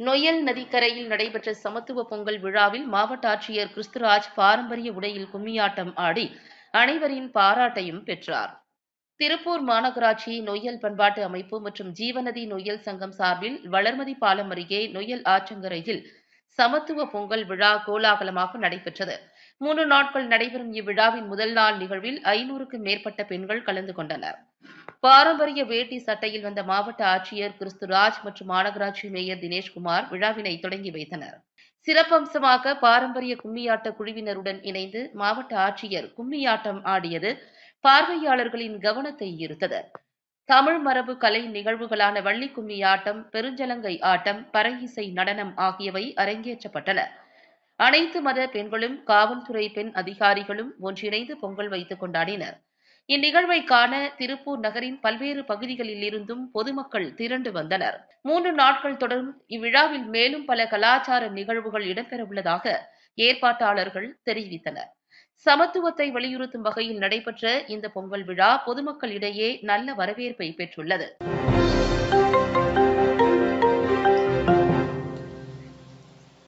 நொய்யல் நதிக்கரையில் நடைபெற்ற சமத்துவ பொங்கல் விழாவில் மாவட்ட ஆட்சியர் கிறிஸ்துராஜ் பாரம்பரிய உடையில் கும்மியாட்டம் ஆடி அனைவரின் பாராட்டையும் பெற்றார். திருப்பூர் மாநகராட்சி நொய்யல் பண்பாட்டு அமைப்பு மற்றும் ஜீவநதி நொய்யல் சங்கம் சார்பில் வளர்மதி பாலம் அருகே நொய்யல் ஆற்றங்கரையில் சமத்துவ பொங்கல் விழா கோலாகலமாக நடைபெற்றது. மூன்று நாட்கள் நடைபெறும் இவ்விழாவின் முதல் நாள் நிகழ்வில் ஐநூறுக்கும் மேற்பட்ட பெண்கள் கலந்து கொண்டனர். பாரம்பரிய வேட்டி சட்டையில் வந்த மாவட்ட ஆட்சியர் கிறிஸ்துராஜ் மற்றும் மாநகராட்சி மேயர் தினேஷ்குமார் விழாவினை தொடங்கி வைத்தனர். சிறப்பம்சமாக பாரம்பரிய கும்மியாட்ட குழுவினருடன் இணைந்து மாவட்ட ஆட்சியர் கும்மியாட்டம் ஆடியது பார்வையாளர்களின் கவனத்தை ஈர்த்தது. தமிழ் மரபு கலை நிகழ்வுகளான வள்ளி கும்மி ஆட்டம் பெருஞ்சலங்கை ஆட்டம் பறை இசை நடனம் ஆகியவை அரங்கேற்றப்பட்டன. அனைத்து மத பெண்களும் காவல்துறை பெண் அதிகாரிகளும் ஒன்றிணைந்து பொங்கல் வைத்துக் கொண்டாடினர். இந்நிகழ்வை காண திருப்பூர் நகரின் பல்வேறு பகுதிகளில் இருந்தும் பொதுமக்கள் திரண்டு வந்தனர். மூன்று நாட்கள் தொடரும் இவ்விழாவில் மேலும் பல கலாச்சார நிகழ்வுகள் இடம்பெறவுள்ளதாக ஏற்பாட்டாளர்கள் தெரிவித்தனர். சமத்துவத்தை வலியுறுத்தும் வகையில் நடைபெற்ற இந்த பொங்கல் விழா பொதுமக்களிடையே நல்ல வரவேற்பை பெற்றுள்ளது.